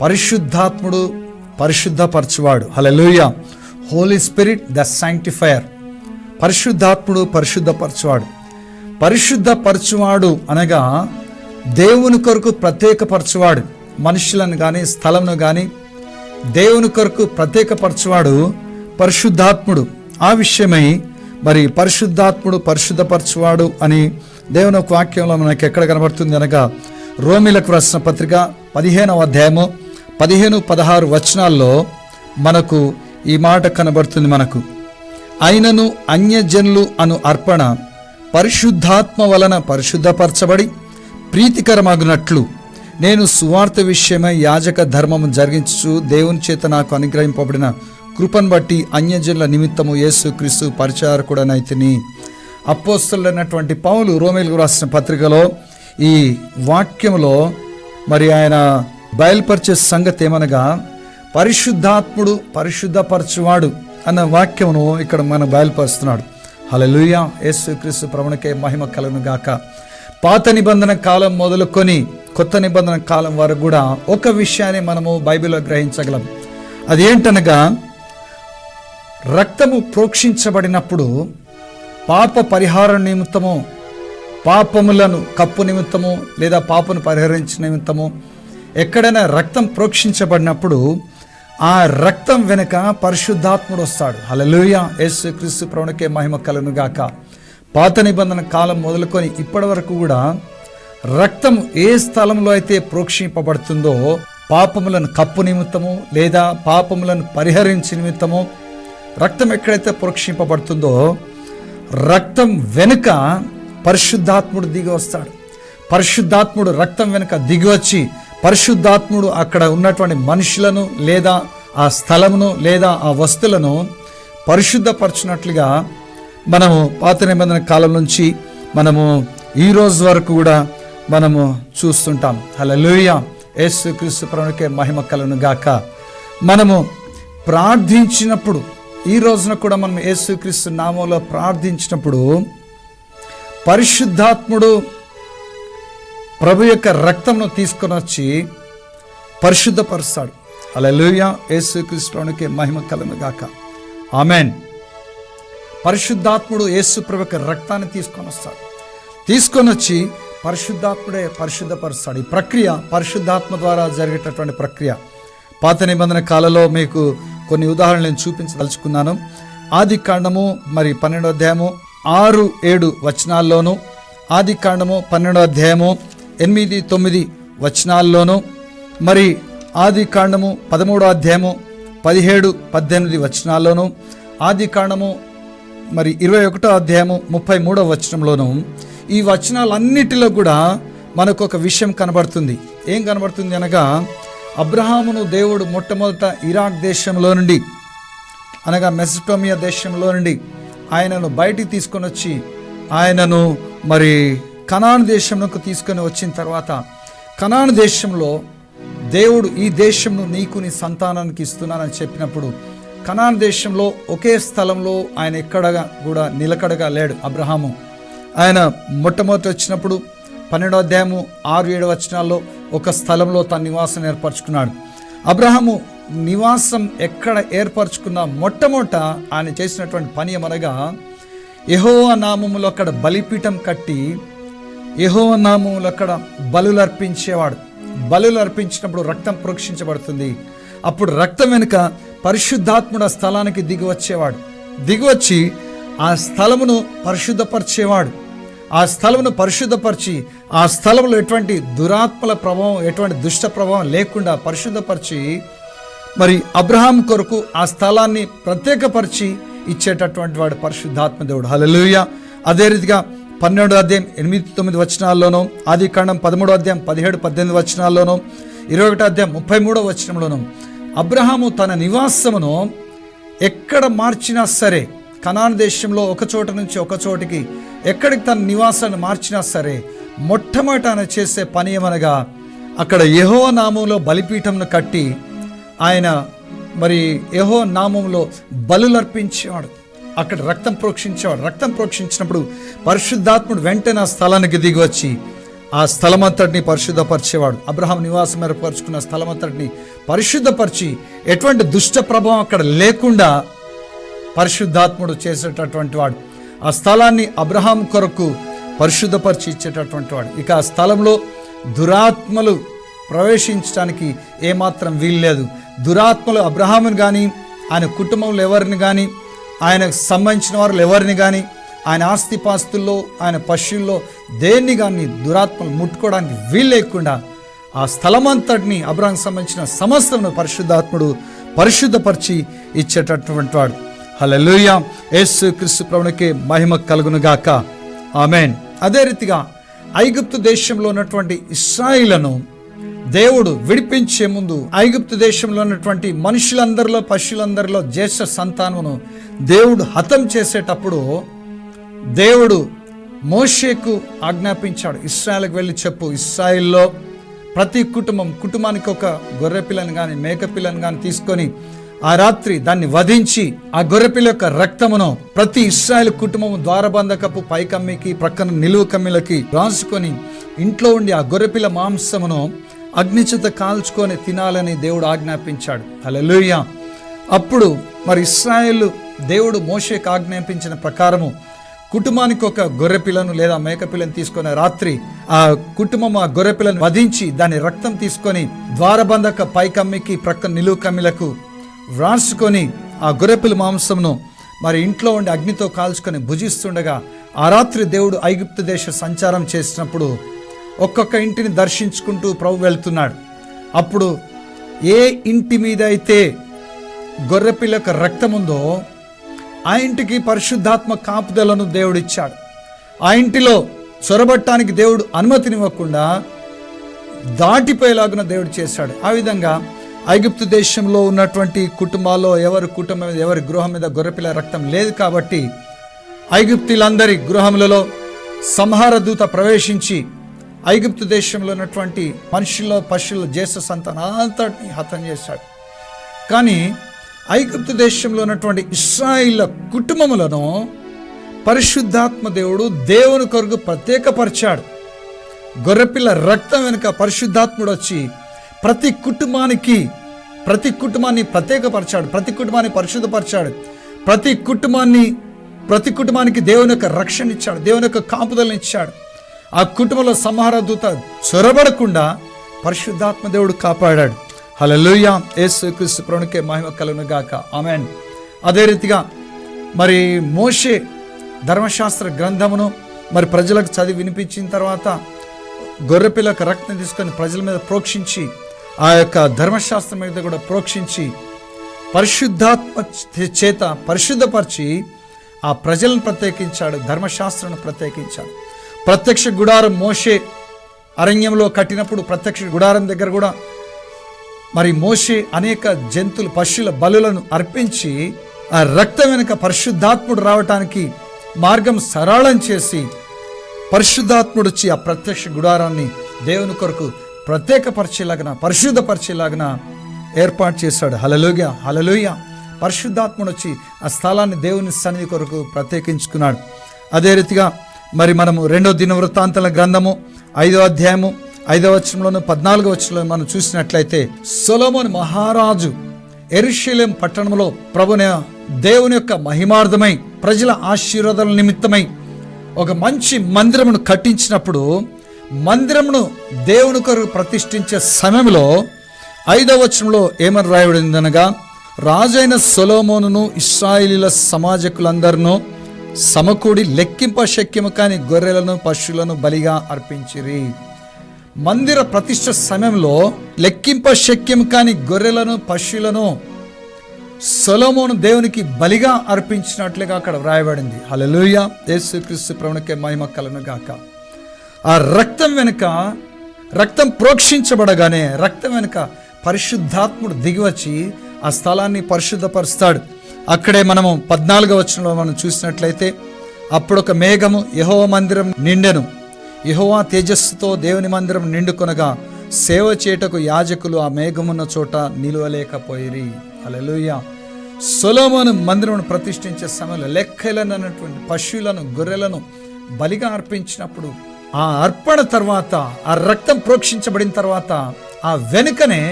పరిశుద్ధాత్ముడు పరిశుద్ధపరచువాడు. Hallelujah holy spirit the sanctifier పరిశుద్ధాత్ముడు పరిశుద్ధపరచువాడు. పరిశుద్ధపరచువాడు అనగా దేవుని కొరకు ప్రత్యేకపరచువాడు. మనుషులను కానీ స్థలంను కానీ దేవుని కొరకు ప్రత్యేకపరచువాడు పరిశుద్ధాత్ముడు. ఆ విషయమై మరి పరిశుద్ధాత్ముడు పరిశుద్ధపరచువాడు అని దేవుని ఒక వాక్యంలో మనకి ఎక్కడ కనబడుతుంది అనగా రోమిలకు రాసిన పత్రిక పదిహేనవ అధ్యాయము పదిహేను పదహారు వచనాల్లో మనకు ఈ మాట కనబడుతుంది మనకు. అయినను అన్యజనులు అను అర్పణ పరిశుద్ధాత్మ వలన పరిశుద్ధపరచబడి ప్రీతికరమగునట్లు నేను సువార్త విషయమై యాజక ధర్మము జరిగించు దేవుని చేత నాకు అనుగ్రహింపబడిన కృపను బట్టి అన్యజనుల నిమిత్తము యేసు క్రీస్తు పరిచారకుడనైతిని. అపోస్తులైనటువంటి పౌలు రోమేలు రాసిన పత్రికలో ఈ వాక్యంలో మరి ఆయన బయలుపరిచే సంగతి ఏమనగా పరిశుద్ధాత్ముడు పరిశుద్ధపరచువాడు అన్న వాక్యమును ఇక్కడ మనం బయలుపరుస్తున్నాడు. హలలుయ యేసుక్రీస్తు ప్రవణకే మహిమ కలను గాక. పాత నిబంధన కాలం మొదలుకొని కొత్త నిబంధన కాలం వరకు కూడా ఒక విషయాన్ని మనము బైబిల్లో గ్రహించగలం. అదేంటనగా రక్తము ప్రోక్షించబడినప్పుడు పాప పరిహార నిమిత్తము పాపములను కప్పు నిమిత్తము లేదా పాపను పరిహరించిన నిమిత్తము ఎక్కడైనా రక్తం ప్రోక్షించబడినప్పుడు ఆ రక్తం వెనుక పరిశుద్ధాత్ముడు వస్తాడు. హలలుయ యేసు క్రీస్తు ప్రవణకే మహిమ కలను గాక పాత నిబంధన కాలం మొదలుకొని ఇప్పటి వరకు కూడా రక్తం ఏ స్థలంలో అయితే ప్రోక్షింపబడుతుందో పాపములను కప్పు నిమిత్తము లేదా పాపములను పరిహరించి నిమిత్తము రక్తం ఎక్కడైతే ప్రోక్షింపబడుతుందో రక్తం వెనుక పరిశుద్ధాత్ముడు దిగి వస్తాడు. పరిశుద్ధాత్ముడు రక్తం వెనుక దిగి వచ్చి పరిశుద్ధాత్ముడు అక్కడ ఉన్నటువంటి మనుషులను లేదా ఆ స్థలమును లేదా ఆ వస్తువులను పరిశుద్ధపరచినట్లుగా మనము పాత నిబంధన కాలం నుంచి మనము ఈ రోజు వరకు కూడా మనము చూస్తుంటాం. హల్లెలూయా. యేసు క్రీస్తు ప్రభునికే మహిమ కలను గాక. మనము ప్రార్థించినప్పుడు ఈ రోజున కూడా మనం యేసుక్రీస్తు నామంలో ప్రార్థించినప్పుడు పరిశుద్ధాత్ముడు ప్రభు యొక్క రక్తంను తీసుకొని వచ్చి పరిశుద్ధపరుస్తాడు. అలా లూయ యేసుకృష్ణునికి మహిమ కలనుగాక ఆమెన్. పరిశుద్ధాత్ముడు యేసు ప్రభు యొక్క రక్తాన్ని తీసుకొని వస్తాడు. తీసుకొని వచ్చి పరిశుద్ధాత్ముడే పరిశుద్ధపరుస్తాడు. ఈ ప్రక్రియ పరిశుద్ధాత్మ ద్వారా జరిగేటటువంటి ప్రక్రియ. పాత నిబంధన కాలంలో మీకు కొన్ని ఉదాహరణలు నేను చూపించదలుచుకున్నాను. ఆది కాండము మరి పన్నెండో అధ్యాయము ఆరు ఏడు వచనాల్లోను ఆది కాండము పన్నెండో అధ్యాయము ఎనిమిది తొమ్మిది వచనాల్లోనూ మరి ఆది కాండము పదమూడో అధ్యాయము పదిహేడు పద్దెనిమిది వచనాల్లోనూ ఆది కాండము మరి ఇరవై ఒకటో అధ్యాయము ముప్పై మూడో వచనంలోనూ ఈ వచనాలన్నిటిలో కూడా మనకు ఒక విషయం కనబడుతుంది. ఏం కనబడుతుంది అనగా అబ్రహామును దేవుడు మొట్టమొదట ఇరాక్ దేశంలో నుండి అనగా మెసటోమియా దేశంలో నుండి ఆయనను బయటికి తీసుకొని వచ్చి ఆయనను మరి కనాన్ దేశంలోకి తీసుకొని వచ్చిన తర్వాత కనాన్ దేశంలో దేవుడు ఈ దేశంను నీకు నీ సంతానానికి ఇస్తున్నానని చెప్పినప్పుడు కనాన్ దేశంలో ఒకే స్థలంలో ఆయన ఎక్కడగా కూడా నిలకడగా లేడు అబ్రహాము. ఆయన మొట్టమొదటి వచ్చినప్పుడు పన్నెండో అధ్యాయము ఆరు ఏడు వచనాల్లో ఒక స్థలంలో తన నివాసం ఏర్పరచుకున్నాడు. అబ్రహాము నివాసం ఎక్కడ ఏర్పరచుకున్న మొట్టమొదట ఆయన చేసినటువంటి పని ఏమనగా యెహోవా నామములో అక్కడ బలిపీఠం కట్టి యహోవ నామములు అక్కడ బలులు అర్పించేవాడు బలులు అర్పించినప్పుడు రక్తం ప్రోక్షించబడుతుంది. అప్పుడు రక్తం వెనుక పరిశుద్ధాత్ముడు ఆ స్థలానికి దిగి వచ్చేవాడు. దిగి వచ్చి ఆ స్థలమును పరిశుద్ధపరిచేవాడు. ఆ స్థలమును పరిశుద్ధపరిచి ఆ స్థలంలో ఎటువంటి దురాత్మల ప్రభావం ఎటువంటి దుష్ట ప్రభావం లేకుండా పరిశుద్ధపరిచి మరి అబ్రహాం కొరకు ఆ స్థలాన్ని ప్రత్యేకపరిచి ఇచ్చేటటువంటి వాడు పరిశుద్ధాత్మ దేవుడు. హలలుయ అదే రీతిగా పన్నెండు అధ్యాయం ఎనిమిది తొమ్మిది వచనాల్లోనూ ఆది కాండం పదమూడో అధ్యాయం పదిహేడు పద్దెనిమిది వచనాల్లోనూ ఇరవై ఒకటో అధ్యాయం ముప్పై మూడో వచనంలోనూ అబ్రహాము తన నివాసమును ఎక్కడ మార్చినా సరే కనాన్ దేశంలో ఒక చోట నుంచి ఒక చోటికి ఎక్కడికి తన నివాసాన్ని మార్చినా సరే మొట్టమొదట ఆయన చేసే పని ఏమనగా అక్కడ యహో నామంలో బలిపీఠంను కట్టి ఆయన మరి యహో నామంలో బలులర్పించేవాడు. అక్కడ రక్తం ప్రోక్షించేవాడు. రక్తం ప్రోక్షించినప్పుడు పరిశుద్ధాత్ముడు వెంటనే ఆ స్థలానికి దిగి వచ్చి ఆ స్థలమంతటిని పరిశుద్ధపరిచేవాడు. అబ్రహాం నివాసం ఏర్పరచుకున్న స్థలమంతటిని పరిశుద్ధపరిచి ఎటువంటి దుష్ట ప్రభావం అక్కడ లేకుండా పరిశుద్ధాత్ముడు చేసేటటువంటి వాడు. ఆ స్థలాన్ని అబ్రహాం కొరకు పరిశుద్ధపరిచి ఇచ్చేటటువంటి వాడు. ఇక ఆ స్థలంలో దురాత్మలు ప్రవేశించడానికి ఏమాత్రం వీల్లేదు. దురాత్మలు అబ్రహామును కానీ ఆయన కుటుంబంలో ఎవరిని కానీ ఆయనకు సంబంధించిన వారు ఎవరిని కానీ ఆయన ఆస్తిపాస్తుల్లో ఆయన పశువుల్లో దేన్ని కానీ దురాత్మలు ముట్టుకోవడానికి వీలు లేకుండా ఆ స్థలమంతటిని అబ్రహాంకి సంబంధించిన సమస్తను పరిశుద్ధాత్ముడు పరిశుద్ధపరిచి ఇచ్చేటటువంటి వాడు. హల్లెలూయా. యేసు క్రీస్తు ప్రభునికి మహిమ కలుగును గాక. ఆమెన్. అదే రీతిగా ఐగుప్తు దేశంలో ఉన్నటువంటి ఇస్రాయిలను దేవుడు విడిపించే ముందు ఐగుప్తు దేశంలో ఉన్నటువంటి మనుషులందరిలో పశువులందరిలో జ్యేష్ఠ సంతానమును దేవుడు హతం చేసేటప్పుడు దేవుడు మోషేకు ఆజ్ఞాపించాడు. ఇస్రాయల్కి వెళ్ళి చెప్పు ఇస్రాయిల్లో ప్రతి కుటుంబం కుటుంబానికి ఒక గొర్రెపిల్లను కానీ మేకపిల్లను కానీ తీసుకొని ఆ రాత్రి దాన్ని వధించి ఆ గొర్రెపిల్ల యొక్క రక్తమును ప్రతి ఇస్రాయల్ కుటుంబం ద్వారబంధకపు పైకమ్మికి ప్రక్కన నిలువు కమ్మిలకి రాసుకొని ఇంట్లో ఉండి ఆ గొర్రెపిల్ల మాంసమును అగ్నిచేత కాల్చుకొని తినాలని దేవుడు ఆజ్ఞాపించాడు. హల్లెలూయ. అప్పుడు మరి ఇస్రాయేల్ దేవుడు మోషేకి ఆజ్ఞాపించిన ప్రకారము కుటుంబానికి ఒక గొర్రెపిల్లను లేదా మేకపిల్లను తీసుకునే రాత్రి ఆ కుటుంబం ఆ గొర్రెపిల్లను వధించి దాని రక్తం తీసుకొని ద్వారబంధక పైకమ్మికి ప్రక్క నిలువు కమ్మిలకు వ్రాసుకొని ఆ గొర్రెపిల్ల మాంసమును మరి ఇంట్లో ఉండి అగ్నితో కాల్చుకొని భుజిస్తుండగా ఆ రాత్రి దేవుడు ఐగుప్తు దేశ సంచారం చేసినప్పుడు ఒక్కొక్క ఇంటిని దర్శించుకుంటూ ప్రభు వెళ్తున్నాడు. అప్పుడు ఏ ఇంటి మీద అయితే గొర్రెపిల్ల యొక్క రక్తం ఉందో ఆ ఇంటికి పరిశుద్ధాత్మ కాపుదలను దేవుడిచ్చాడు ఆ ఇంటిలో చొరబట్టానికి దేవుడు అనుమతినివ్వకుండా దాటిపోయేలాగున దేవుడు చేశాడు. ఆ విధంగా ఐగుప్తు దేశంలో ఉన్నటువంటి కుటుంబాల్లో ఎవరి కుటుంబం మీద ఎవరి గృహం మీద గొర్రెపిల్ల రక్తం లేదు కాబట్టి ఐగుప్తులందరి గృహములలో సంహార దూత ప్రవేశించి ఐగుప్తు దేశంలో ఉన్నటువంటి మనుషుల పశువుల జ్యేష్ఠ సంతానం అంతటిని హతం చేశాడు. కానీ ఐగుప్తు దేశంలో ఉన్నటువంటి ఇస్రాయిల్ కుటుంబములను పరిశుద్ధాత్మ దేవుడు దేవుని కొరకు ప్రత్యేకపరిచాడు. గొర్రెపిల్ల రక్తం వెనుక పరిశుద్ధాత్ముడు వచ్చి ప్రతి కుటుంబానికి ప్రతి కుటుంబాన్ని ప్రత్యేకపరిచాడు ప్రతి కుటుంబాన్ని పరిశుద్ధపరిచాడు ప్రతి కుటుంబాన్ని ప్రతి కుటుంబానికి దేవుని యొక్క రక్షణ ఇచ్చాడు దేవుని యొక్క కాపుదలను ఇచ్చాడు. ఆ కుటుంబంలో సంహార దూత చొరబడకుండా పరిశుద్ధాత్మ దేవుడు కాపాడాడు. హలలుయ యేసు క్రీస్తు ప్రణుకే మహిమ కలను గాక. ఆమెన్. అదే రీతిగా మరి మోషే ధర్మశాస్త్ర గ్రంథమును మరి ప్రజలకు చదివి వినిపించిన తర్వాత గొర్రెపిల్లకు రక్తం తీసుకొని ప్రజల మీద ప్రోక్షించి ఆ యొక్క ధర్మశాస్త్రం మీద కూడా ప్రోక్షించి పరిశుద్ధాత్మ చేత పరిశుద్ధపరిచి ఆ ప్రజలను ప్రత్యేకించాడు ధర్మశాస్త్రం ప్రత్యేకించాడు. ప్రత్యక్ష గుడారం మోషే అరణ్యంలో కట్టినప్పుడు ప్రత్యక్ష గుడారం దగ్గర కూడా మరి మోషే అనేక జంతువులు పశువుల బలులను అర్పించి ఆ రక్తం వెనుక పరిశుద్ధాత్ముడు రావటానికి మార్గం సరళం చేసి పరిశుద్ధాత్ముడు వచ్చి ఆ ప్రత్యక్ష గుడారాన్ని దేవుని కొరకు ప్రత్యేకపరిచేలాగన పరిశుద్ధపరిచేలాగన ఏర్పాటు చేశాడు. హలలోయ హలలోయ పరిశుద్ధాత్ముడు వచ్చి ఆ స్థలాన్ని దేవుని సన్నిధి కొరకు ప్రత్యేకించుకున్నాడు. అదే రీతిగా మరి మనము రెండో దిన వృత్తాంతాల గ్రంథము ఐదో అధ్యాయము ఐదవ వచ్చంలోను పద్నాలుగో వచ్చంలో మనం చూసినట్లయితే సొలోమోన్ మహారాజు ఎరుషలేం పట్టణంలో ప్రభుని దేవుని యొక్క మహిమార్థమై ప్రజల ఆశీర్వాదాల నిమిత్తమై ఒక మంచి మందిరమును కట్టించినప్పుడు మందిరమును దేవుని కొరకు ప్రతిష్ఠించే సమయంలో ఐదవ వచనంలో ఏమని రాయబడిందనగా రాజైన సొలోమోనును ఇస్రాయిలీల సమాజకులందరినూ సమకూడి లెక్కింప శక్యము కాని గొర్రెలను పశువులను బలిగా అర్పించిరి. మందిర ప్రతిష్ట సమయంలో లెక్కింప శక్యం కాని గొర్రెలను పశువులను సొలోమోను దేవునికి బలిగా అర్పించినట్లుగా అక్కడ వ్రాయబడింది. హలలుయ యేసుక్రీస్తు ప్రభునికే మహిమ కలను గాక. ఆ రక్తం వెనుక రక్తం ప్రోక్షించబడగానే రక్తం వెనుక పరిశుద్ధాత్ముడు దిగివచ్చి ఆ స్థలాన్ని పరిశుద్ధపరుస్తాడు. అక్కడే మనము పద్నాలుగవ వచనంలో మనం చూసినట్లయితే అప్పుడు ఒక మేఘము యహోవ మందిరం నిండెను. యహోవా తేజస్సుతో దేవుని మందిరం నిండుకొనగా సేవ చేటకు యాజకులు ఆ మేఘమున్న చోట నిలువలేకపోయిరి. అలెలుయ సొలోమోను మందిరమును ప్రతిష్ఠించే సమయంలో లెక్కలనటువంటి పశువులను గొర్రెలను బలిగా అర్పించినప్పుడు ఆ అర్పణ తర్వాత ఆ రక్తం ప్రోక్షించబడిన తర్వాత ఆ వెనుకనే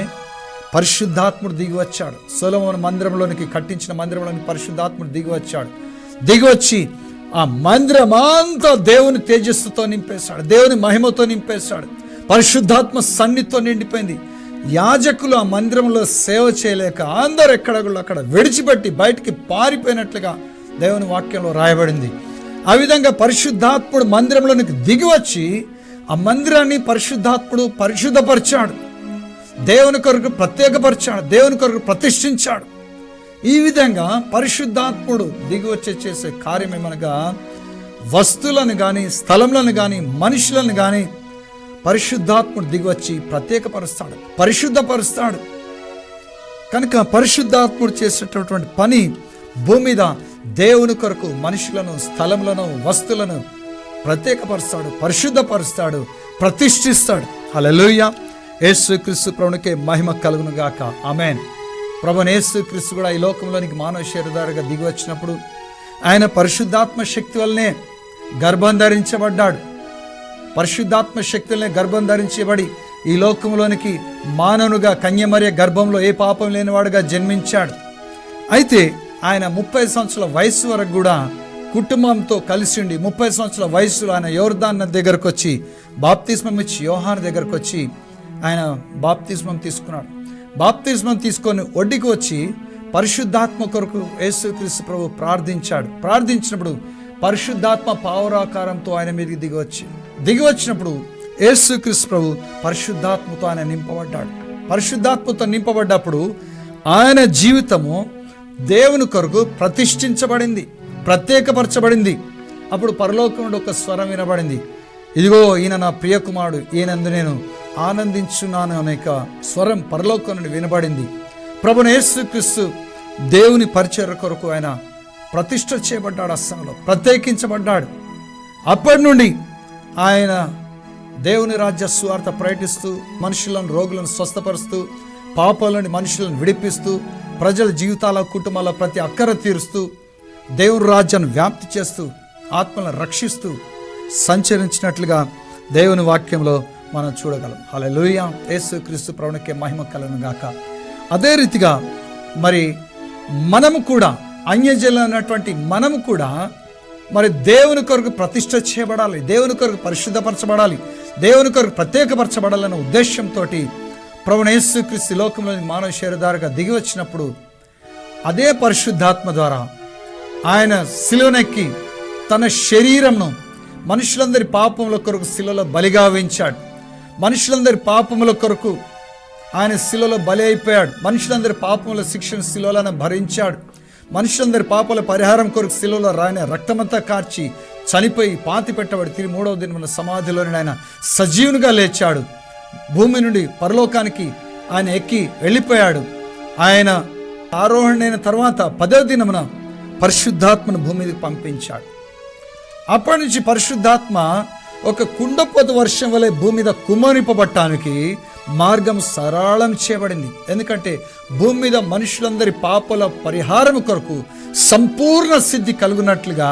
పరిశుద్ధాత్ముడు దిగి వచ్చాడు సొలమోను మందిరంలోనికి కట్టించిన మందిరంలోని పరిశుద్ధాత్ముడు దిగి వచ్చాడు దిగి వచ్చి ఆ మందిరమంతా దేవుని తేజస్సుతో నింపేశాడు. దేవుని మహిమతో నింపేశాడు. పరిశుద్ధాత్మ సన్నితో నిండిపోయింది. యాజకులు ఆ మందిరంలో సేవ చేయలేక అందరు ఎక్కడ అక్కడ విడిచిపెట్టి బయటికి పారిపోయినట్లుగా దేవుని వాక్యంలో రాయబడింది. ఆ విధంగా పరిశుద్ధాత్ముడు మందిరంలోనికి దిగి వచ్చి ఆ మందిరాన్ని పరిశుద్ధాత్ముడు పరిశుద్ధపరిచాడు. దేవుని కొరకు ప్రత్యేకపరిచాడు దేవుని కొరకు ప్రతిష్ఠించాడు. ఈ విధంగా పరిశుద్ధాత్ముడు దిగి వచ్చే చేసే కార్యం ఏమనగా వస్తువులను కానీ స్థలంలను కానీ మనుషులను కానీ పరిశుద్ధాత్ముడు దిగి వచ్చి ప్రత్యేకపరుస్తాడు పరిశుద్ధపరుస్తాడు. కనుక పరిశుద్ధాత్ముడు చేసేటటువంటి పని భూమి మీద దేవుని కొరకు మనుషులను స్థలములను వస్తువులను ప్రత్యేకపరుస్తాడు పరిశుద్ధపరుస్తాడు ప్రతిష్ఠిస్తాడు. హల్లెలూయ. యేసు క్రీస్తు ప్రభునికే మహిమ కలుగును గాక. ఆమెన్. ప్రభు యేసు క్రీస్తు కూడా ఈ లోకంలోనికి మానవ శరీరధారిగా దిగి వచ్చినప్పుడు ఆయన పరిశుద్ధాత్మ శక్తి వల్లనే గర్భం ధరించబడ్డాడు. పరిశుద్ధాత్మ శక్తులనే గర్భం ధరించబడి ఈ లోకంలోనికి మానవునుగా కన్యమర్య గర్భంలో ఏ పాపం లేనివాడుగా జన్మించాడు. అయితే ఆయన ముప్పై సంవత్సరాల వయసు వరకు కూడా కుటుంబంతో కలిసి ఉండి ముప్పై సంవత్సరాల వయసులో ఆయన యోర్దాన్న దగ్గరకు వచ్చి బాప్తిస్మం ఇచ్చి యోహాన్ దగ్గరకు వచ్చి ఆయన బాప్తిస్మం తీసుకున్నాడు. బాప్తిస్మం తీసుకొని ఒడ్డుకి వచ్చి పరిశుద్ధాత్మ కొరకు యేసుక్రీస్తు ప్రభు ప్రార్థించాడు. ప్రార్థించినప్పుడు పరిశుద్ధాత్మ పావురాకారంతో ఆయన మీదకి దిగి వచ్చి దిగి వచ్చినప్పుడు యేసుక్రీస్తు ప్రభు పరిశుద్ధాత్మతో ఆయన నింపబడ్డాడు. పరిశుద్ధాత్మతో నింపబడ్డప్పుడు ఆయన జీవితము దేవుని కొరకు ప్రతిష్ఠించబడింది ప్రత్యేకపరచబడింది. అప్పుడు పరలోకం ఒక స్వరం వినబడింది. ఇదిగో ఈయన నా ప్రియకుమారుడు ఈయనందు నేను ఆనందించున్నాను అనేక స్వరం పరలోకం నుండి వినబడింది. ప్రభుని యేసుక్రీస్తు దేవుని పరిచయ కొరకు ఆయన ప్రతిష్ట చేయబడ్డాడు అస్సంలో ప్రత్యేకించబడ్డాడు. అప్పటి నుండి ఆయన దేవుని రాజ్య స్వార్థ ప్రయటిస్తూ మనుషులను రోగులను స్వస్థపరుస్తూ పాపాలని మనుషులను విడిపిస్తూ ప్రజల జీవితాల కుటుంబాల ప్రతి అక్కర తీరుస్తూ దేవుని రాజ్యాన్ని వ్యాప్తి చేస్తూ ఆత్మలను రక్షిస్తూ సంచరించినట్లుగా దేవుని వాక్యంలో మనం చూడగలం. అలా లూయ యేసు క్రీస్తు ప్రవణకే మహిమ కలను గాక. అదే రీతిగా మరి మనము కూడా అన్యజనులు ఉన్నటువంటి మనము కూడా మరి దేవుని కొరకు ప్రతిష్ట చేయబడాలి దేవుని కొరకు పరిశుద్ధపరచబడాలి దేవుని కొరకు ప్రత్యేకపరచబడాలన్న ఉద్దేశంతో ప్రభుణ యేసుక్రీస్తు లోకంలోని మానవ శరీరధారగా దిగి వచ్చినప్పుడు అదే పరిశుద్ధాత్మ ద్వారా ఆయన శిలువనెక్కి తన శరీరంను మనుషులందరి పాపముల కొరకు శిలలో బలిగా వేయించాడు. మనుషులందరి పాపముల కొరకు ఆయన శిలలో బలి అయిపోయాడు. మనుషులందరి పాపముల శిక్షణ శిలోలను భరించాడు. మనుషులందరి పాపల పరిహారం కొరకు శిలలో రాయన రక్తమంతా కార్చి చనిపోయి పాతి పెట్టబడి తిరిగి మూడవ దినమున సమాధిలోని ఆయన సజీవునిగా లేచాడు. భూమి నుండి పరలోకానికి ఆయన ఎక్కి వెళ్ళిపోయాడు. ఆయన ఆరోహణైన తర్వాత పదవ దినమున పరిశుద్ధాత్మను భూమి మీదకి పంపించాడు. అప్పటి నుంచి పరిశుద్ధాత్మ ఒక కుండపోత వర్షం వలె భూమి మీద కుమరింపబట్టానికి మార్గం సరళం చేయబడింది. ఎందుకంటే భూమి మీద మనుషులందరి పాపల పరిహారం కొరకు సంపూర్ణ సిద్ధి కలుగునట్లుగా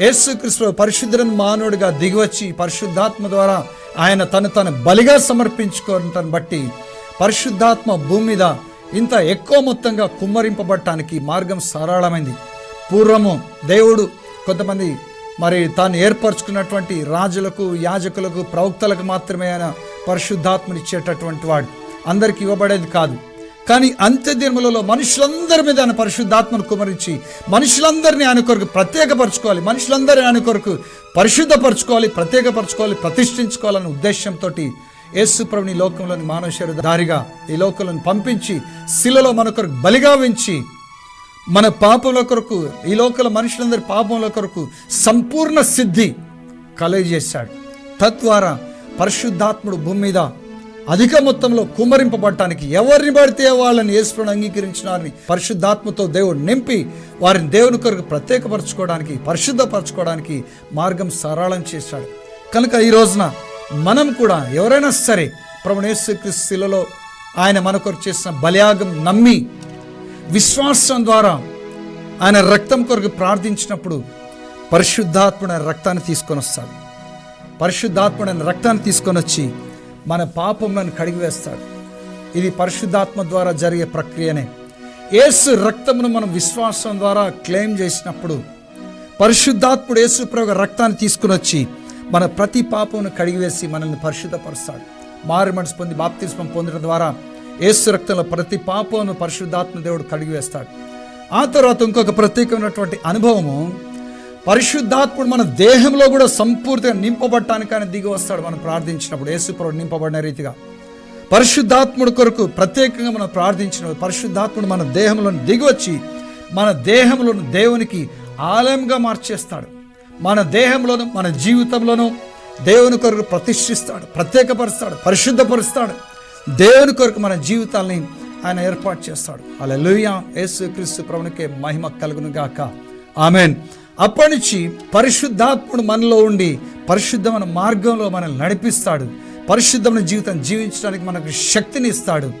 యేసుక్రీస్తు పరిశుద్ధులను మానవుడిగా దిగివచ్చి పరిశుద్ధాత్మ ద్వారా ఆయన తను తను బలిగా సమర్పించుకోవటాన్ని బట్టి పరిశుద్ధాత్మ భూమి మీద ఇంత ఎక్కువ మొత్తంగా కుమ్మరింపబడటానికి మార్గం సరళమైంది. పూర్వము దేవుడు కొంతమంది మరి తాను ఏర్పరచుకున్నటువంటి రాజులకు యాజకులకు ప్రవక్తలకు మాత్రమే ఆయన పరిశుద్ధాత్మనిచ్చేటటువంటి వాడు. అందరికి ఇవ్వబడేది కాదు. కానీ అంత్య దినములలో మనుషులందరి మీద ఆయన పరిశుద్ధాత్మను కుమరించి మనుషులందరినీ ఆయన కొరకు ప్రత్యేకపరచుకోవాలి మనుషులందరినీ ఆయన కొరకు పరిశుద్ధపరచుకోవాలి ప్రత్యేకపరచుకోవాలి ప్రతిష్ఠించుకోవాలనే ఉద్దేశంతో యేసుప్రభుని లోకంలోని మానవ దారిగా ఈ లోకంలోని పంపించి శిలలో మన కొరకు బలిగా మన పాపముల కొరకు ఈ లోకల మనుషులందరి పాపముల కొరకు సంపూర్ణ సిద్ధి కలుగజేశాడు. తద్వారా పరిశుద్ధాత్ముడు భూమి మీద అధిక మొత్తంలో కుమ్మరింపబడటానికి ఎవరిని పడితే వాళ్ళని యేసులను అంగీకరించినారని పరిశుద్ధాత్మతో దేవుడు నింపి వారిని దేవుని కొరకు ప్రత్యేకపరచుకోవడానికి పరిశుద్ధపరచుకోవడానికి మార్గం సరళం చేశాడు. కనుక ఈ రోజున మనం కూడా ఎవరైనా సరే ప్రభునేశ్వరిశిలలో ఆయన మన కొరకు చేసిన బలియాగం నమ్మి విశ్వాసం ద్వారా ఆయన రక్తం కొరకు ప్రార్థించినప్పుడు పరిశుద్ధాత్ముడు ఆయన రక్తాన్ని తీసుకొని వస్తాడు. పరిశుద్ధాత్ముడైన రక్తాన్ని తీసుకొని వచ్చి మన పాపములను కడిగివేస్తాడు ఇది పరిశుద్ధాత్మ ద్వారా జరిగే ప్రక్రియనే. ఏసు రక్తమును మనం విశ్వాసం ద్వారా క్లెయిమ్ చేసినప్పుడు పరిశుద్ధాత్ముడు యేసు ప్రభు రక్తాన్ని తీసుకుని వచ్చి మన ప్రతి పాపమును కడిగివేసి మనల్ని పరిశుద్ధపరుస్తాడు. మారు మనసు పొంది బాప్తిస్మం పొందడం ద్వారా యేసు రక్తంలో ప్రతి పాపమును పరిశుద్ధాత్మ దేవుడు కడిగివేస్తాడు ఆ తర్వాత ఇంకొక ప్రత్యేకమైనటువంటి అనుభవము పరిశుద్ధాత్ముడు మన దేహంలో కూడా సంపూర్తిగా నింపబడటానికి ఆయన దిగి వస్తాడు మనం ప్రార్థించినప్పుడు. యేసుప్రభుడు నింపబడిన రీతిగా. పరిశుద్ధాత్ముడు కొరకు ప్రత్యేకంగా మనం ప్రార్థించిన పరిశుద్ధాత్ముడు మన దేహంలో దిగి వచ్చి మన దేహంలోను దేవునికి ఆలయంగా మార్చేస్తాడు. మన దేహంలోను మన జీవితంలోనూ దేవుని కొరకు ప్రతిష్ఠిస్తాడు ప్రత్యేకపరుస్తాడు పరిశుద్ధపరుస్తాడు. దేవుని కొరకు మన జీవితాల్ని ఆయన ఏర్పాటు చేస్తాడు. అలా లూయ యేసు క్రీస్తు ప్రభునికే మహిమ కలుగును గాక. ఆమెన్. అప్పటి నుంచి పరిశుద్ధాత్ముడు మనలో ఉండి పరిశుద్ధమైన మార్గంలో మనల్ని నడిపిస్తాడు. పరిశుద్ధమైన జీవితం జీవించడానికి మనకు శక్తిని ఇస్తాడు.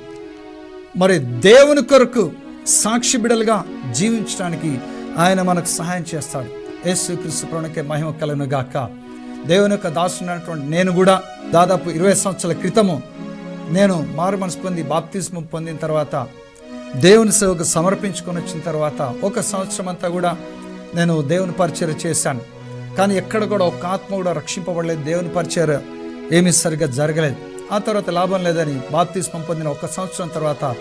మరి దేవుని కొరకు సాక్షి బిడలుగా జీవించడానికి ఆయన మనకు సహాయం చేస్తాడు. యేసు క్రీస్తు ప్రభునికే మహిమ కలుగును గాక. దేవుని యొక్క దాసునటువంటి నేను కూడా దాదాపు ఇరవై సంవత్సరాల క్రితము నేను మారు మనసు పొంది బాప్తిస్మం పొందిన తర్వాత దేవుని సేవకు సమర్పించుకొని వచ్చిన తర్వాత ఒక సంవత్సరం అంతా కూడా నేను దేవుని పరిచయం చేశాను. కానీ ఎక్కడ కూడా ఒక ఆత్మ కూడా రక్షింపబడలేదు దేవుని పరిచయం ఏమీ సరిగ్గా జరగలేదు. ఆ తర్వాత లాభం లేదని బాప్తిస్మం పొందిన ఒక సంవత్సరం తర్వాత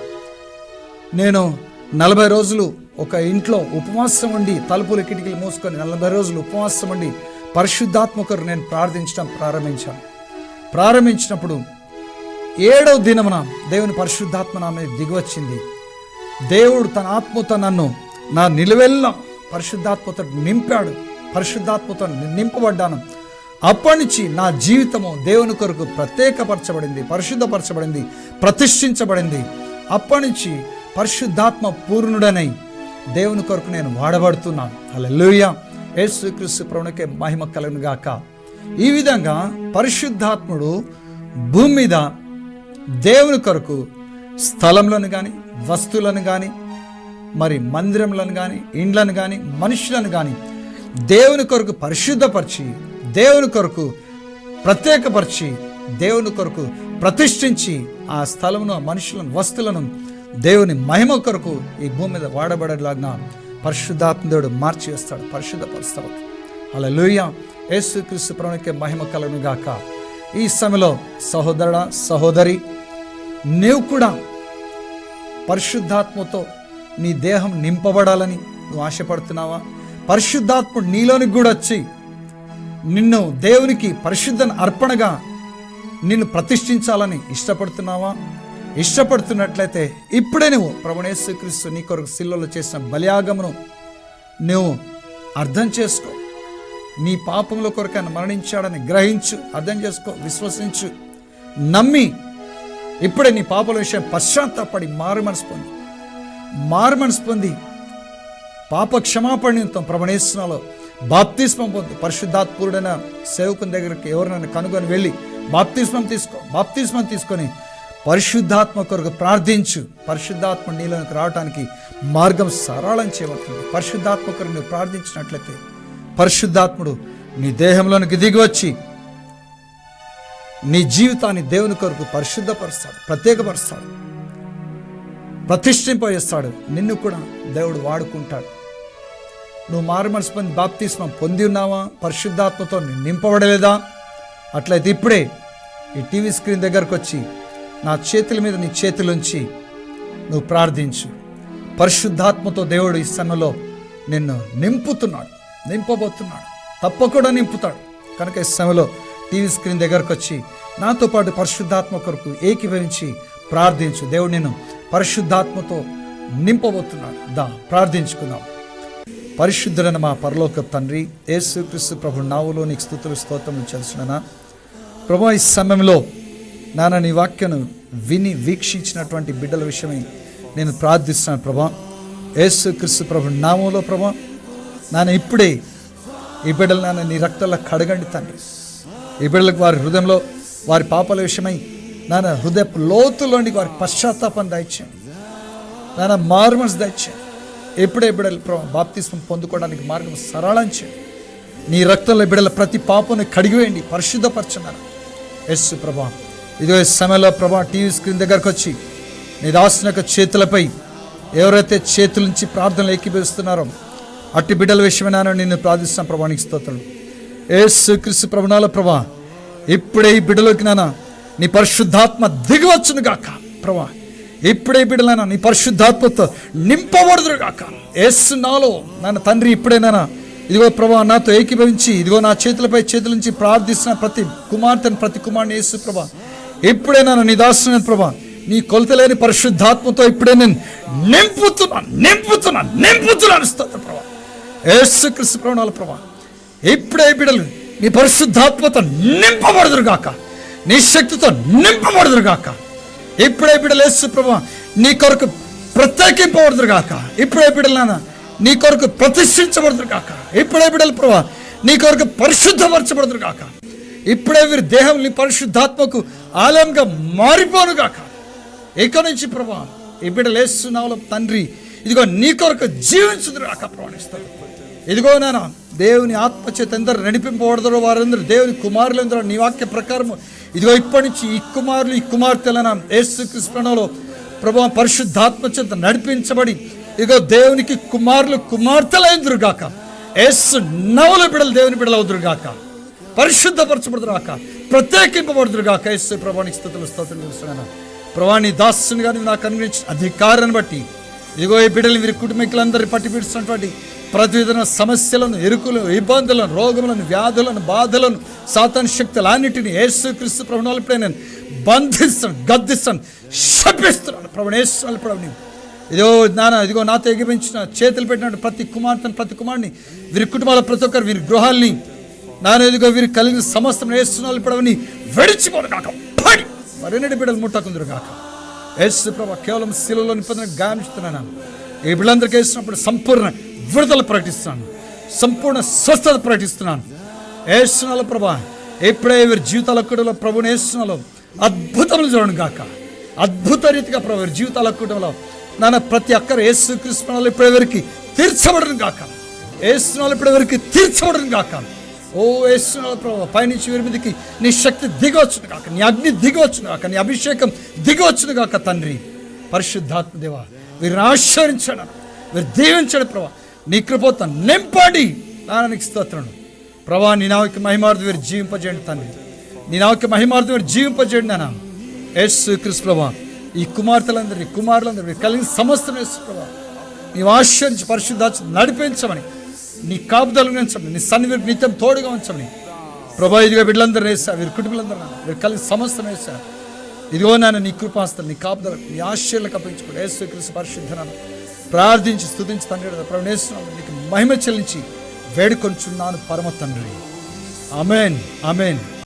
నేను నలభై రోజులు ఒక ఇంట్లో ఉపవాసం ఉండి తలుపులు కిటికీలు మూసుకొని నలభై రోజులు ఉపవాసం ఉండి పరిశుద్ధాత్మకరు నేను ప్రార్థించడం ప్రారంభించాను. ప్రారంభించినప్పుడు ఏడవ దినమున దేవుని పరిశుద్ధాత్మ నా మీద దిగివచ్చింది. దేవుడు తన ఆత్మతో నన్ను నా నిలువెల్లం పరిశుద్ధాత్మతో నింపాడు. పరిశుద్ధాత్మతో నింపబడ్డాను. అప్పటి నుంచి నా జీవితము దేవుని కొరకు ప్రత్యేకపరచబడింది పరిశుద్ధపరచబడింది ప్రతిష్ఠించబడింది. అప్పటి నుంచి పరిశుద్ధాత్మ పూర్ణుడనై దేవుని కొరకు నేను వాడబడుతున్నాను అలెలుయ యేసుక్రీస్తు ప్రభునికే మహిమ కలుగునుగాక. గాక ఈ విధంగా పరిశుద్ధాత్ముడు భూమి మీద దేవుని కొరకు స్థలంలను కానీ వస్తువులను కానీ మరి మందిరములను కానీ ఇండ్లను కానీ మనుషులను కానీ దేవుని కొరకు పరిశుద్ధపరిచి దేవుని కొరకు ప్రత్యేకపరిచి దేవుని కొరకు ప్రతిష్ఠించి ఆ స్థలమును ఆ మనుషులను వస్తువులను దేవుని మహిమ కొరకు ఈ భూమి మీద వాడబడేలాగా పరిశుద్ధాత్మదేవుడు మార్చి వేస్తాడు పరిశుద్ధపరుస్తాడు. అలా లూయ యేసు క్రీస్తు ప్రభునికే మహిమ కలను గాక ఈ సమయంలో సహోదరుడ సహోదరి నీవు కూడా పరిశుద్ధాత్మతో నీ దేహం నింపబడాలని నువ్వు ఆశపడుతున్నావా? పరిశుద్ధాత్ముడు నీలోనికి కూడా వచ్చి నిన్ను దేవునికి పరిశుద్ధను అర్పణగా నిన్ను ప్రతిష్ఠించాలని ఇష్టపడుతున్నావా? ఇష్టపడుతున్నట్లయితే ఇప్పుడే నువ్వు ప్రభుణేశ్వక్రీస్తు నీ కొరకు సిల్లలో చేసిన బలియాగమును నువ్వు అర్థం చేసుకో. నీ పాపంలో కొరకు ఆయన మరణించాడని గ్రహించు అర్థం చేసుకో విశ్వసించు. నమ్మి ఇప్పుడే నీ పాపల విషయం పశ్చాత్తాపడి మారుమనసు పొంది. మారుమనసు పొంది పాప క్షమాపణ నిమిత్తం ప్రవణేశ్వరంలో బాప్తిస్మం పొందు. పరిశుద్ధాత్పూరుడైన సేవకుని దగ్గరికి ఎవరినైనా కనుగొని వెళ్ళి బాప్తిస్మం తీసుకో బాప్తిస్మం తీసుకొని పరిశుద్ధాత్మ కొరకు ప్రార్థించు. పరిశుద్ధాత్మ నీళ్ళకి రావడానికి మార్గం సరళం చేయబడుతుంది. పరిశుద్ధాత్మ కొరకు నువ్వు ప్రార్థించినట్లయితే పరిశుద్ధాత్ముడు నీ దేహంలోనికి దిగి వచ్చి నీ జీవితాన్ని దేవుని కొరకు పరిశుద్ధపరుస్తాడు ప్రత్యేకపరుస్తాడు ప్రతిష్ఠింపజేస్తాడు. నిన్ను కూడా దేవుడు వాడుకుంటాడు. నువ్వు మారు మనసు పొంది బాప్తిస్మం పొంది ఉన్నావా? పరిశుద్ధాత్మతో నింపబడలేదా? అట్లయితే ఇప్పుడే ఈ టీవీ స్క్రీన్ దగ్గరకు వచ్చి నా చేతుల మీద నీ చేతులుంచి నువ్వు ప్రార్థించు. పరిశుద్ధాత్మతో దేవుడు ఈ సన్నలో నిన్ను నింపుతున్నాడు నింపబోతున్నాడు. తప్పకుండా నింపుతాడు. కనుక ఈ సమయంలో టీవీ స్క్రీన్ దగ్గరకు వచ్చి నాతో పాటు పరిశుద్ధాత్మ కొరకు ఏకీభవించి ప్రార్థించు. దేవుడు నేను పరిశుద్ధాత్మతో నింపబోతున్నాడు. దా ప్రార్థించుకుందాం. పరిశుద్ధుడైన మా పరలోక తండ్రి యేసుక్రీస్తు ప్రభు నావులో నీకు స్థుతులు స్తోత్రం చేస్తున్నానా ప్రభు ఈ సమయంలో నాన్న నీ వాక్యను విని వీక్షించినటువంటి బిడ్డల విషయమై నేను ప్రార్థిస్తున్నాను ప్రభా. యేసుక్రీస్తు ప్రభు నామంలో ప్రభా నాన్న ఇప్పుడే ఈ బిడ్డలు నాన్న నీ రక్తంలో కడగండి తండ్రి. ఈ బిడ్డలకు వారి హృదయంలో వారి పాపల విషయమై నాన్న హృదయ లోతులోని వారి పశ్చాత్తాపం దయచేయండి నాన్న మార్మల్స్ దయచేయండి ఎప్పుడే బిడ్డలు బాప్తిస్వం పొందుకోవడానికి మార్గం సరళం చేయండి. నీ రక్తంలో బిడల ప్రతి పాపను కడిగివేయండి పరిశుద్ధపరచున్నారు ఎస్ ప్రభా ఇదిగో సమయంలో ప్రభా టీవీ స్క్రీన్ దగ్గరకు వచ్చి నీ దాసిన యొక్క చేతులపై ఎవరైతే చేతుల నుంచి ప్రార్థనలు ఏకీభవిస్తున్నారో అట్టి బిడ్డల విషయమైనా నిన్ను ప్రార్థిస్తున్న ప్రభానికి స్తోత్రం. ఏసు క్రిసు ప్రభునాల ప్రభా ఇప్పుడే ఈ బిడ్డలోకి నాన్న నీ పరిశుద్ధాత్మ దిగవచ్చును గాక ప్రభా. ఇప్పుడే ఈ బిడ్డలైనా నీ పరిశుద్ధాత్మతో నింపబడదురు గాక. ఏసు నాలో నాన్న తండ్రి ఇప్పుడేనా ఇదిగో ప్రభా నాతో ఏకీభవించి ఇదిగో నా చేతులపై చేతుల నుంచి ప్రార్థిస్తున్న ప్రతి కుమార్తెను ప్రతి కుమారుని యేసు ప్రభా. ఇప్పుడే నన్ను నీ ప్రభా నీ కొలతలేని పరిశుద్ధాత్మతో ఇప్పుడే నేను నింపుతున్నా నింపుతున్నా నింపుతున్నాను స్తోత్ర ప్రభా. ఏసు కృష్ణ ప్రవణాల ప్రభా ఇప్పుడే బిడలు నీ పరిశుద్ధాత్మతో నింపబడదురు గాక. నీ శక్తితో నింపబడదురు గాక. ఇప్పుడే బిడలేసు ప్రభు ప్రభా నీ కొరకు ప్రత్యేకింపబడదురు గాక. ఇప్పుడే బిడలు నీ కొరకు ప్రతిష్ఠించబడదురు గాక. ఇప్పుడే బిడలు ప్రభా నీ కొరకు పరిశుద్ధపరచబడదురు గాక. ఇప్పుడే వీరి దేహం నీ పరిశుద్ధాత్మకు ఆలయంగా మారిపోను గాక. ఇక నుంచి ప్రభా ఈ బిడ్డలు తండ్రి ఇదిగో నీ కొరకు జీవించుదురు గాక ప్రమాణిస్తారు ఇదిగో నానా దేవుని ఆత్మచేత ఎందరు నడిపింపబడతారో వారందరూ దేవుని కుమారులందరూ నీ వాక్య ప్రకారం ఇదిగో ఇప్పటి నుంచి ఈ కుమారులు ఈ కుమార్తెలన యేసు కృష్ణలో ప్రభు పరిశుద్ధాత్మ చేత నడిపించబడి ఇదిగో దేవునికి కుమారులు కుమార్తెలైందురు గాక యేసు నవల బిడలు దేవుని బిడలు అవుదురు గాక పరిశుద్ధపరచబడుదురు గాక ప్రత్యేకింపబడుదురు గాక యేసు ప్రభానికి స్థుతులు స్తోత్రం చేస్తున్నాను ప్రభాని దాసుని గారిని నాకు అనుగ్రహించిన అధికారాన్ని బట్టి ఇదిగో ఈ బిడ్డలు వీరి కుటుంబీకులందరినీ పట్టి పీడుస్తున్నటువంటి ప్రతిదిన సమస్యలను ఎరుకులను ఇబ్బందులను రోగములను వ్యాధులను బాధలను సాతాన్ శక్తులు అన్నిటిని యేసు క్రీస్తు ఇప్పుడే నేను బంధిస్తాను గద్దిస్తాను శపిస్తున్నాను. ప్రభు యేసు ప్రభు ఇదిగో నాన్న ఇదిగో నాతో ఎగిపించిన చేతులు పెట్టినట్టు ప్రతి కుమార్తెను ప్రతి కుమారుని వీరి కుటుంబాల ప్రతి ఒక్కరు వీరి గృహాల్ని నాన్న ఇదిగో వీరి కలిగిన సమస్తం వేస్తున్నారు ఇప్పుడు అవన్నీ కాక పడి మరిన్నటి బిడ్డలు ముట్టకుందరు కాక యేసు ప్రభా కేవలం శిలలో నిబంధన గాయమిస్తున్నాను ఈ బిడ్డలందరికీ వేసినప్పుడు సంపూర్ణ విడుదల ప్రకటిస్తున్నాను. సంపూర్ణ స్వస్థత ప్రకటిస్తున్నాను. ఏసునాలు ప్రభా ఎప్పుడే వీరి జీవితాల కుటుంబంలో ప్రభుని ఏసునాలో అద్భుతములు చూడండి గాక. అద్భుత రీతిగా ప్రభు వీరి జీవితాల కుటుంబంలో నాన్న ప్రతి ఒక్కరు యేసు కృష్ణాలు ఇప్పటి వరకు తీర్చబడను గాక. ఏసునాలు ఇప్పటి వరకు తీర్చబడను గాక. ఓ ఏసునాల ప్రభు పైనుంచి వీరి మీదకి నీ శక్తి దిగవచ్చును కాక నీ అగ్ని దిగవచ్చును కాక నీ అభిషేకం దిగవచ్చును కాక తండ్రి. పరిశుద్ధాత్మ దేవ వీరిని ఆశ్రయించడం. వీరు దీవించడం ప్రభా. నీ కృపతో నింపండి. నానానికి స్తోత్రను ప్రభా నీ నావకి మహిమార్థం మీరు జీవింపజేయండి తండ్రి. నీ నావకి మహిమార్థం మీరు జీవింపజేయండి నాన్న ఎస్ క్రిస్ ప్రభా ఈ కుమార్తెలందరినీ కుమారులందరినీ వీరు కలిగిన సమస్తం ఎస్ ప్రభా. నీవు ఆశ్రయించి పరిశుద్ధాచ నడిపించమని నీ కాపుదలు ఉంచమని నీ సన్నిధికి నిత్యం తోడుగా ఉంచమని. ప్రభా ఇదిగో బిడ్డలందరూ వేసా వీరి కుటుంబాలందరూ వీరు కలిగి సమస్తం వేసా ఇదిగో నాన్న నీ కృపాస్తలు నీ కాపుదల నీ ఆశ్చర్యాలకు అప్పించుకోండి యేసు క్రీస్తు పరిశుద్ధనాను ప్రార్థించి స్థుతించి తండ్రి ప్రవణేశ్వరం నీకు మహిమ చెల్లించి వేడుకొంచున్నాను పరమ తండ్రి. Amen amen